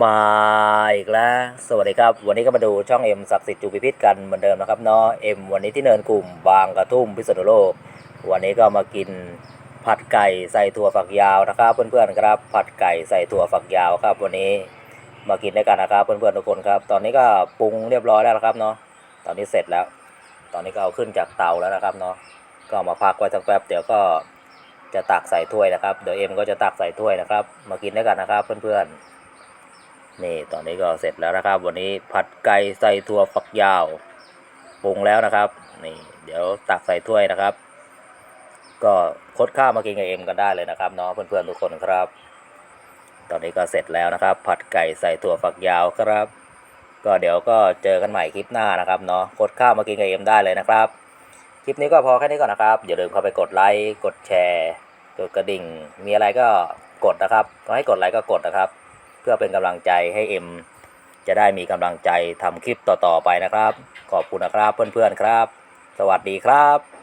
มาอีกแล้ว สวัสดีครับ วันนี้ก็มาดูช่องเอ็มศักดิ์สิทธิ์จูพิพิธกันเหมือนเดิมนะครับเนาะเอ็มวันนี้ที่เนินกลุ่มบางกระทุ่มพิษณุโลก วันนี้ก็มากินผัดไก่ใส่ถั่วฝักยาวนะครับเพื่อนๆครับ ผัดไก่ใส่ถั่วฝักยาวครับ วันนี้มากินด้วยกันนะครับเพื่อนๆทุกคนครับ ตอนนี้ก็ปรุงเรียบร้อยแล้วนะครับเนาะตอนนี้เสร็จแล้ว ตอนนี้ก็เอาขึ้นจากเตาแล้วนะครับเนาะก็มาพักไว้สักแป๊บเดี๋ยวก็จะตักใส่ถ้วยนะครับเดี๋ยวเอ็มก็จะตักใส่ถ้วยนะครับ มากินด้วยกันนะครับเพื่อนๆ นี่ตอนนี้ก็เสร็จแล้วนะครับ วันนี้ผัดไก่ใส่ถั่วฝักยาวปรุงแล้วนะครับ นี่ เดี๋ยวตักใส่ถ้วยนะครับ ก็คดข้าวมากินกับเอ็มกันได้เลยนะครับเนาะเพื่อนๆทุกคนครับ ตอนนี้ก็เสร็จแล้วนะครับ ผัดไก่ใส่ถั่วฝักยาวครับ ก็เดี๋ยวก็เจอกันใหม่คลิปหน้านะครับเนาะคดข้าวมากินกับเอ็มได้เลยนะครับคลิปนี้ก็พอแค่นี้ก่อนนะครับอย่าลืมเข้าไปกดไลค์กดแชร์กดกระดิ่ง มีอะไรก็กดนะครับ ก็ให้กดไลค์ก็กดนะครับ เพื่อเป็นกำลังใจให้เอ็มจะได้มีกำลังใจทำคลิปต่อๆไปนะครับ ขอบคุณนะครับเพื่อนๆครับ สวัสดีครับ